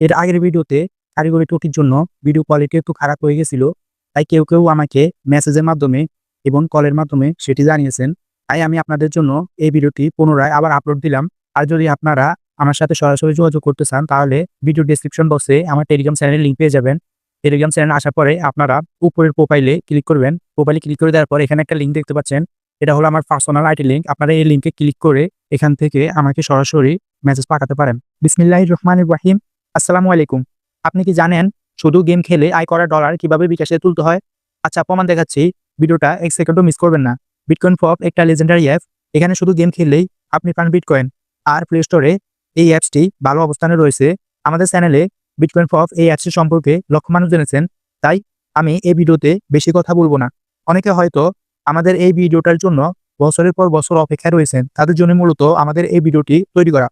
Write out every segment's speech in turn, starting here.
এর আগের ভিডিওতে কারিগরি ত্রুটির জন্য ভিডিও কোয়ালিটি একটু খারাপ হয়ে গেছিল, তাই কেউ কেউ আমাকে মেসেজের মাধ্যমে এবং কলের মাধ্যমে সেটি জানিয়েছেন। তাই আমি আপনাদের জন্য এই ভিডিওটি পুনরায় আবার আপলোড দিলাম। আর যদি আপনারা আমার সাথে সরাসরি যোগাযোগ করতে চান, তাহলে ভিডিও ডিসক্রিপশন বক্সে আমার টেলিগ্রাম চ্যানেলের লিঙ্ক পেয়ে যাবেন। টেলিগ্রাম চ্যানেল আসার পরে আপনারা উপরের প্রোফাইলে ক্লিক করবেন। প্রোফাইলে ক্লিক করে দেওয়ার পর এখানে একটা লিঙ্ক দেখতে পাচ্ছেন। এটা হলো আমার পার্সোনাল আইটি লিঙ্ক আপনারা এই লিঙ্কে ক্লিক করে এখান থেকে আমাকে সরাসরি মেসেজ পাঠাতে পারেন। বিসমিল্লাহ রহমান ইব্রাহিম আসসালামু আলাইকুম। আপনি কি জানেন শুধু গেম খেলে আয় করা ডলার কীভাবে বিকাশে তুলতে হয়? আচ্ছা প্রমাণ দেখাচ্ছি। ভিডিওটা এক সেকেন্ডও মিস করবেন না। বিটকয়েন ফপ একটা লেজেন্ডারি অ্যাপ এখানে শুধু গেম খেললেই আপনি পান বিটকয়েন আর প্লে স্টোরে এই অ্যাপসটি ভালো অবস্থানে রয়েছে। আমাদের চ্যানেলে বিটকয়েন ফপ এই অ্যাপসটি সম্পর্কে লক্ষ মানুষ জেনেছেন। তাই আমি এই ভিডিওতে বেশি কথা বলব না। অনেকে হয়তো আমাদের এই ভিডিওটার জন্য বছরের পর বছর অপেক্ষায় রয়েছেন। তাদের জন্য মূলত আমাদের এই ভিডিওটি তৈরি করা।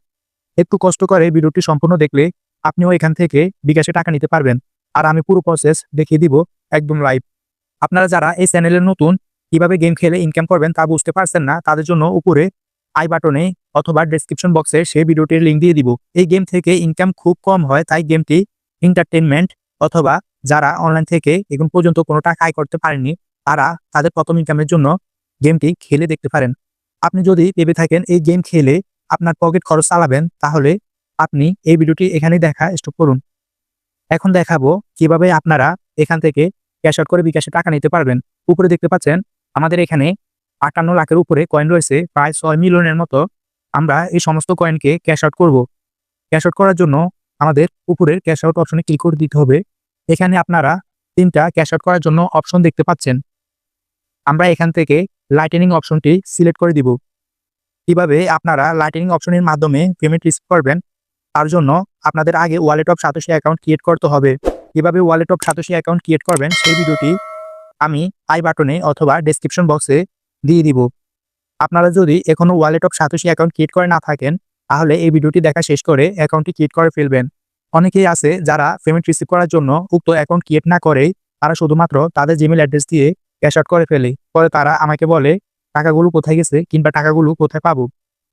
একটু কষ্ট করে ভিডিওটি সম্পূর্ণ দেখলে আপনিও এখান থেকে বিকাশে টাকা নিতে পারবেন। আর আমি পুরো প্রসেস দেখিয়ে দিব একদম লাইভ আপনারা যারা এই চ্যানেলের নতুন, কীভাবে গেম খেলে ইনকাম করবেন তা বুঝতে পারছেন না, তাদের জন্য উপরে আই বাটনে অথবা ডেসক্রিপশন বক্সে সেই ভিডিওটির লিঙ্ক দিয়ে দিব। এই গেম থেকে ইনকাম খুব কম হয়, তাই গেমটি এন্টারটেনমেন্ট অথবা যারা অনলাইন থেকে এখন পর্যন্ত কোনো টাকা আয় করতে পারেননি, তারা তাদের প্রথম ইনকামের জন্য গেমটি খেলে দেখতে পারেন। আপনি যদি ভেবে থাকেন এই গেম খেলে আপনার পকেট খরচ চালাবেন, তাহলে আপনি এই ভিডিওটি এখানে দেখা স্টপ করুন। এখন দেখাবো কীভাবে আপনারা এখান থেকে ক্যাশ আউট করে বিকাশে টাকা নিতে পারবেন। উপরে দেখতে পাচ্ছেন, আমাদের এখানে আটান্ন লাখের উপরে কয়েন রয়েছে, প্রায় ছয় মিলিয়নের মতো আমরা এই সমস্ত কয়েনকে ক্যাশ আউট করব। ক্যাশ আউট করার জন্য আমাদের উপরের ক্যাশ আউট অপশনে ক্লিক করে দিতে হবে। এখানে আপনারা তিনটা ক্যাশ আউট করার জন্য অপশন দেখতে পাচ্ছেন। আমরা এখান থেকে লাইটেনিং অপশনটি সিলেক্ট করে দিব। কীভাবে আপনারা লাইটেনিং অপশনের মাধ্যমে পেমেন্ট রিসিভ করবেন তার জন্য আপনাদের আগে wallet of Satoshi account create করতে হবে। কীভাবে wallet of Satoshi account create করবেন সেই ভিডিওটি আমি আই বাটনে অথবা ডেসক্রিপশন বক্সে দিয়ে দিব। আপনারা যদি এখনও wallet of Satoshi account create করে না থাকেন, তাহলে এই ভিডিওটি দেখা শেষ করে অ্যাকাউন্টটি ক্রিয়েট করে ফেলবেন। অনেকেই আছে যারা পেমেন্ট রিসিভ করার জন্য উক্ত অ্যাকাউন্ট ক্রিয়েট না করেই তারা শুধুমাত্র তাদের জিমেল অ্যাড্রেস দিয়ে ক্যাশ আউট করে ফেলে। পরে তারা আমাকে বলে, টাকাগুলো কোথায় গেছে কিংবা টাকাগুলো কোথায় পাবো?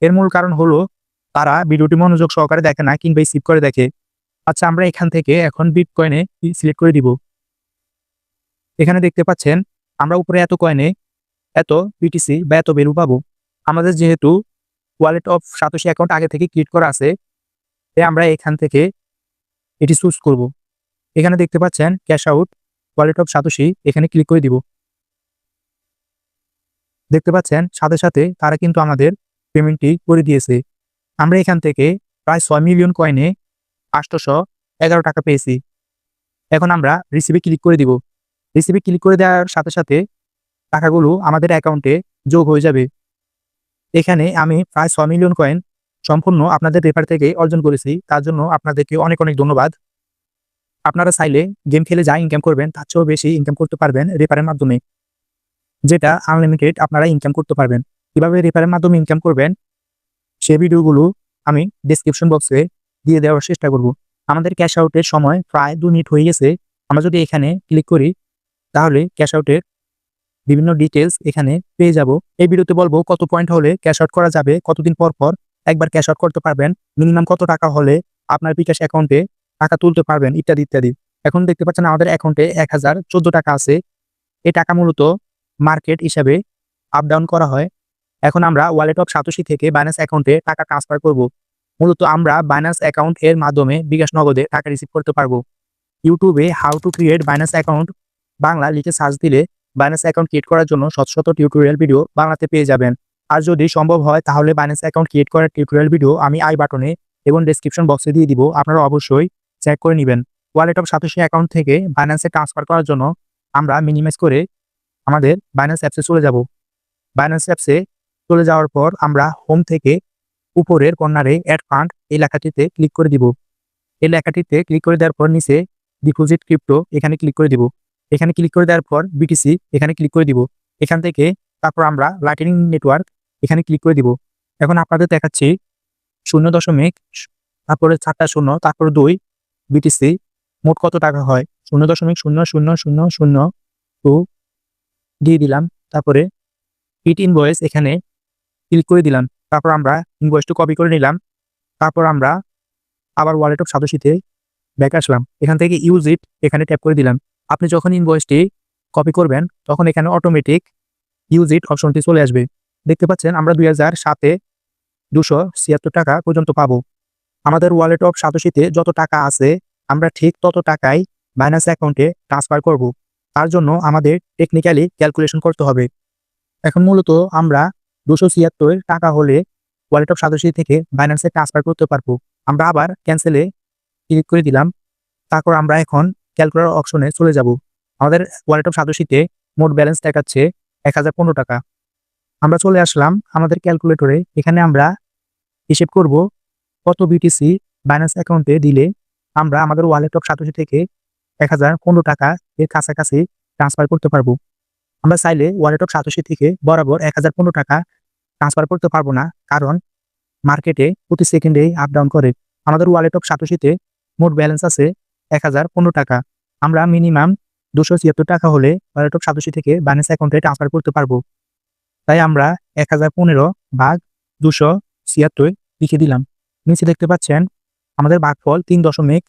এর মূল কারণ হলো তারা ভিডিওটি মনোযোগ সহকারে দেখে না, কিংবা সিপ করে দেখে। আচ্ছা আমরা এখান থেকে এখন বিটকয়েনে সিলেক্ট করে দিব। এখানে দেখতে পাচ্ছেন, আমরা উপরে এত কয়েনে এত বিটিসি বা এত ভ্যালু পাবো। আমাদের যেহেতু ওয়ালেট অফ সাতোশি অ্যাকাউন্ট আগে থেকে ক্রিয়েট করা আছে তাই আমরা এখান থেকে এটি চুজ করব। এখানে দেখতে পাচ্ছেন cash out wallet of Satoshi, এখানে ক্লিক করে দিব। দেখতে পাচ্ছেন, সাথে সাথে তারা কিন্তু আমাদের পেমেন্টটি করে দিয়েছে। আমরা এখান থেকে প্রায় ছয় মিলিয়ন কয়েনে আটশোশো এগারো টাকা পেয়েছি। এখন আমরা রিসিভে ক্লিক করে দিব। রিসিভে ক্লিক করে দেওয়ার সাথে সাথে টাকাগুলো আমাদের অ্যাকাউন্টে যোগ হয়ে যাবে। এখানে আমি প্রায় ছয় মিলিয়ন কয়েন সম্পূর্ণ আপনাদের পেপার থেকে অর্জন করেছি। তার জন্য আপনাদেরকে অনেক অনেক ধন্যবাদ। আপনারা চাইলে গেম খেলে যা ইনকাম করবেন, তার চেয়েও বেশি ইনকাম করতে পারবেন রেফারের মাধ্যমে। যেটা আনলিমিটেড আপনারা ইনকাম করতে পারবেন। কীভাবে রেফারের মাধ্যমে ইনকাম করবেন? সে ভিডিওগুলো আমি ডিসক্রিপশন বক্সে দিয়ে দেওয়ার চেষ্টা করব। আমাদের ক্যাশ আউটের সময় প্রায় দু মিনিট হয়ে গেছে। আমরা যদি এখানে ক্লিক করি, তাহলে ক্যাশ আউটের বিভিন্ন ডিটেলস এখানে পেয়ে যাব। এই ভিডিওতে বলব কত পয়েন্ট হলে ক্যাশ আউট করা যাবে, কতদিন পর পর একবার ক্যাশ আউট করতে পারবেন মিনিমাম কত টাকা হলে আপনার বিকাশ অ্যাকাউন্টে টাকা তুলতে পারবেন, ইত্যাদি ইত্যাদি। এখন দেখতে পাচ্ছেন আমাদের অ্যাকাউন্টে এক হাজার চোদ্দ টাকা আছে। এই টাকা মূলত মার্কেট হিসাবে আপ ডাউন করা হয়। এখন আমরা ওয়ালেট অফ সাতোশি থেকে বাইন্যান্স অ্যাকাউন্টে টাকা ট্রান্সফার করব। মূলত আমরা বাইন্যান্স অ্যাকাউন্ট এর মাধ্যমে বিকাশ নগদে টাকা রিসিভ করতে পারব। ইউটিউবে how to create Binance account Bangla লিখে সার্চ দিলে বাইন্যান্স অ্যাকাউন্ট ক্রিয়েট করার জন্য শত শত টিউটোরিয়াল ভিডিও বাংলাতে পেয়ে যাবেন। আর যদি সম্ভব হয়, তাহলে বাইন্যান্স অ্যাকাউন্ট ক্রিয়েট করার টিউটোরিয়াল ভিডিও আমি আই বাটনে এবং ডেসক্রিপশন বক্সে দিয়ে দিব। আপনারা অবশ্যই চেক করে নেবেন। ওয়ালেট অফ সাতোশি অ্যাকাউন্ট থেকে বাইন্যান্সে ট্রান্সফার করার জন্য আমরা মিনিমাইজ করে আমাদের বাইন্যান্স অ্যাপসে চলে যাব। বাইন্যান্স অ্যাপসে চলে যাওয়ার পর আমরা হোম থেকে উপরের কর্নারে অ্যাড ফান্ড এই লেখাটিতে ক্লিক করে দিব। এই লেখাটিতে ক্লিক করে দেওয়ার পর নিচে ডিপোজিট ক্রিপ্টো এখানে ক্লিক করে দিব। এখানে ক্লিক করে দেওয়ার পর বিটিসি এখানে ক্লিক করে দিব। এখান থেকে তারপর আমরা লাইটেনিং নেটওয়ার্ক এখানে ক্লিক করে দিব। এখন আপনাদের দেখাচ্ছি শূন্য দশমিক তারপরে চারটা শূন্য, তারপর দুই বিটিসি মোট কত টাকা হয়? শূন্য দশমিক শূন্য শূন্য শূন্য শূন্য টু দিয়ে দিলাম। তারপরে ইট ইনভয়েস এখানে ক্লিক করে দিলাম। তারপর আমরা ইনভয়েসটা কপি করে নিলাম। তারপর আমরা আবার ওয়ালেট অফ সাতোশিতে ব্যাক আসলাম। এখান থেকে ইউজ ইট এখানে ট্যাপ করে দিলাম। আপনি যখন ইনভয়েসটি কপি করবেন, তখন এখানে অটোমেটিক ইউজ ইট অপশনটি চলে আসবে। দেখতে পাচ্ছেন, আমরা দুই হাজার সাতে দুশো ছিয়াত্তর টাকা পর্যন্ত পাবো। আমাদের ওয়ালেট অফ সাতোশিতে যত টাকা আছে, আমরা ঠিক তত টাকাই বাইন্যান্স অ্যাকাউন্টে ট্রান্সফার করব। তার জন্য আমাদের টেকনিক্যালি ক্যালকুলেশন করতে হবে। এখন মূলত আমরা দুশো ছিয়াত্তর টাকা হলে ওয়ালেট অফ সাতোশি থেকে বাইন্যান্সে ট্রান্সফার করতে পারব। আমরা আবার ক্যান্সেলে ক্লিক করে দিলাম। তারপর আমরা এখন ক্যালকুলেটর অপশনে চলে যাব। আমাদের ওয়ালেট অফ সাতোশিতে মোট ব্যালেন্স দেখাচ্ছে এক হাজার পনেরো টাকা। আমরা চলে আসলাম আমাদের ক্যালকুলেটরে এখানে আমরা হিসেব করব কত বিটিসি বাইন্যান্স অ্যাকাউন্টে দিলে আমরা আমাদের ওয়ালেট অফ সাতোশি থেকে এক হাজার পনেরো টাকা এর কাছাকাছি ট্রান্সফার করতে পারব। আমরা চাইলে ওয়ালেট অফ সাতোশি থেকে বরাবর এক হাজার পনেরো টাকা ট্রান্সফার করতে পারব না, কারণ মার্কেটে প্রতি সেকেন্ডেই আপ ডাউন করে। আমাদের ওয়ালেট অফ সাতোশিতে মোট ব্যালেন্স আছে এক হাজার পনেরো টাকা। আমরা মিনিমাম দুশো ছিয়াত্তর টাকা হলে ওয়ালেট অফ সাতোশি থেকে বাইন্যান্স অ্যাকাউন্টে ট্রান্সফার করতে পারব। তাই আমরা এক হাজার পনেরো ভাগ দুশো ছিয়াত্তর লিখে দিলাম। নিচে দেখতে পাচ্ছেন, আমাদের ভাগফল তিন দশমিক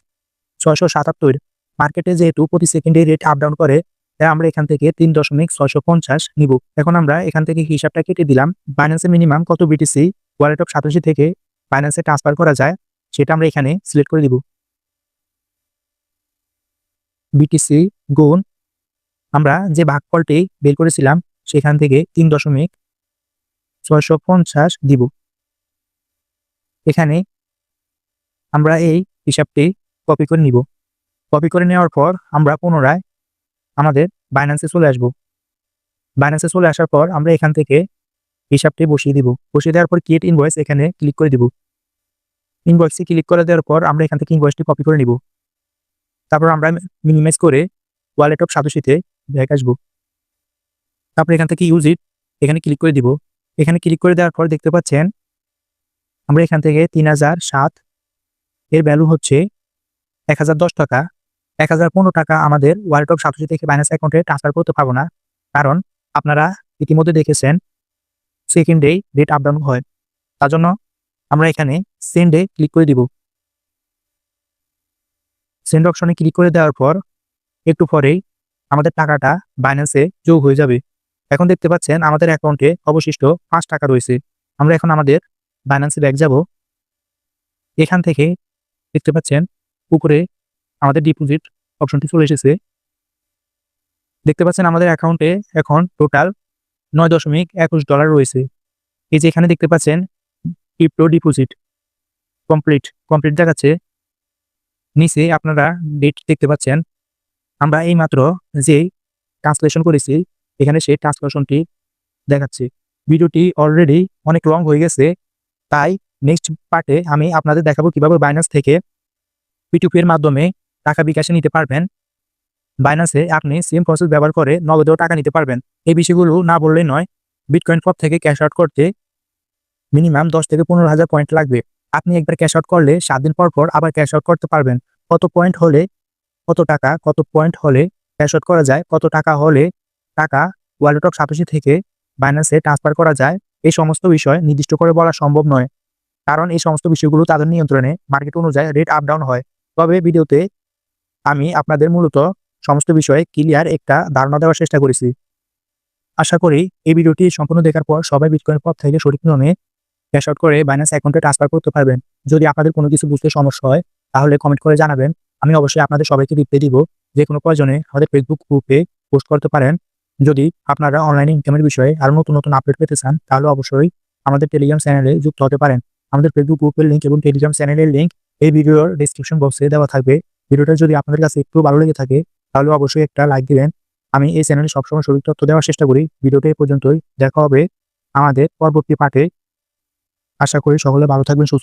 ছয়শো সাতাত্তর। মার্কেটে যেহেতু প্রতি সেকেন্ডে রেট আপ ডাউন করে তাই আমরা এখান থেকে তিন দশমিক ছয়শো পঞ্চাশ নিব। এখন আমরা এখান থেকে হিসাবটা কেটে দিলাম বাইন্যান্সে মিনিমাম কত বিটিসি ওয়ালেট অফ সাতাশি থেকে বাইন্যান্সে ট্রান্সফার করা যায়, সেটা আমরা এখানে সিলেক্ট করে দিব। বিটিসি গুণ আমরা যে ভাগফলটি বের করেছিলাম, সেখান থেকে তিন দশমিক ছয়শো পঞ্চাশ দিব। এখানে আমরা এই হিসাবটি কপি করে নিব। কপি করে নেওয়ার পর আমরা পুনরায় আমাদের বাইন্যান্সে চলে আসব। বাইন্যান্সে চলে আসার পর আমরা এখান থেকে হিসাবটি বসিয়ে দিব। বসিয়ে দেওয়ার পর ক্রিয়েট ইনভয়েস এখানে ক্লিক করে দিব। ইনভয়েসে ক্লিক করে দেওয়ার পর আমরা এখান থেকে ইনভয়েসটি কপি করে নিব। তারপর আমরা মিনিমাইজ করে ওয়ালেট অফ সাতোশিতে ব্যাক আসব। তারপর এখান থেকে ইউজ ইট এখানে ক্লিক করে দিব। এখানে ক্লিক করে দেওয়ার পর দেখতে পাচ্ছেন, আমরা এখান থেকে তিন হাজার সাত এর ভ্যালু হচ্ছে এক হাজার দশ টাকা। এক হাজার পনেরো টাকা আমাদের ওয়ালেট অফ সাতোশি থেকে বাইন্যান্স অ্যাকাউন্টে ট্রান্সফার করতে পারব না। কারণ আপনারা ইতিমধ্যে দেখেছেন সেকেন্ডেই রেট আপ ডাউন হয়। তার জন্য আমরা এখানে সেন্ডে ক্লিক করে দিব। সেন্ড অপশনে ক্লিক করে দেওয়ার পর একটু পরেই আমাদের টাকাটা বাইন্যান্সে যোগ হয়ে যাবে। এখন দেখতে পাচ্ছেন আমাদের অ্যাকাউন্টে অবশিষ্ট পাঁচ টাকা রয়েছে। আমরা এখন আমাদের বাইন্যান্সে ব্যাক যাব। এখান থেকে দেখতে পাচ্ছেন উপরে আমাদের ডিপোজিট অপশনটি চলে এসেছে। দেখতে পাচ্ছেন আমাদের অ্যাকাউন্টে এখন টোটাল নয় দশমিক একুশ ডলার রয়েছে। এই যে এখানে দেখতে পাচ্ছেন ক্রিপ্টো ডিপোজিট কমপ্লিট কমপ্লিট দেখাচ্ছে। নিচে আপনারা ডেট দেখতে পাচ্ছেন। আমরা এই মাত্র যে ট্রান্সলেশন করেছি, এখানে সেই ট্রান্সলেশনটি দেখাচ্ছে। ভিডিওটি অলরেডি অনেক লং হয়ে গেছে। তাই নেক্সট পার্টে আমি আপনাদের দেখাবো কীভাবে বাইন্যান্স থেকে পিটুপি এর মাধ্যমে টাকা বিকাশে নিতে পারবেন। বাইন্যান্সে আপনি সেম প্রসেস ব্যবহার করে নগদেও টাকা নিতে পারবেন। এই বিষয়গুলো না বললেই নয় বিটকয়েন পপ থেকে ক্যাশ আউট করতে মিনিমাম দশ থেকে পনেরো হাজার পয়েন্ট লাগবে। আপনি একবার ক্যাশ আউট করলে সাত দিন পর পর আবার ক্যাশ আউট করতে পারবেন। কত পয়েন্ট হলে, কত টাকা, কত পয়েন্ট হলে ক্যাশ আউট করা যায়, কত টাকা হলে টাকা ওয়ালেট অফ সাতোশি থেকে বাইন্যান্সে ট্রান্সফার করা যায়, এই সমস্ত বিষয় নির্দিষ্ট করে বলা সম্ভব নয়। কারণ এই সমস্ত বিষয়গুলো তাদের নিয়ন্ত্রণে মার্কেট অনুযায়ী রেট আপ ডাউন হয়। তবে ভিডিওতে আমি আপনাদের মূলত সমস্ত বিষয়ে ক্লিয়ার একটা ধারণা দেওয়ার চেষ্টা করেছি। আশা করি এই ভিডিওটি সম্পূর্ণ দেখার পর সবাই বিটকয়েন পথ থেকে সঠিক নিয়মে ক্যাশ আউট করে বাইন্যান্স অ্যাকাউন্টে ট্রান্সফার করতে পারবেন। যদি আপনাদের কোনো কিছু বুঝতে সমস্যা হয়, তাহলে কমেন্ট করে জানাবেন। আমি অবশ্যই আপনাদের সবাইকে রিপ্লাই দিব। যে কোনো প্রয়োজনে আমাদের ফেসবুক গ্রুপে পোস্ট করতে পারেন। যদি আপনারা অনলাইন ইনকামের বিষয়ে আরও নতুন নতুন আপডেট পেতে চান, তাহলে অবশ্যই আমাদের টেলিগ্রাম চ্যানেলে যুক্ত হতে পারেন। আমাদের ফেসবুক গ্রুপের লিঙ্ক এবং টেলিগ্রাম চ্যানেলের লিঙ্ক এই ভিডিওর ডিসক্রিপশন বক্সে দেওয়া থাকবে। ভিডিওটা যদি আপনাদের কাছে একটু ভালো লেগে থাকে, তাহলে অবশ্যই একটা লাইক দিবেন। আমি এই চ্যানেলে সবসময় সঠিক তথ্য দেওয়ার চেষ্টা করি। ভিডিওটা এই পর্যন্তই। দেখা হবে আমাদের পরবর্তী পাঠে আশা করি সকলে ভালো থাকবেন, সুস্থ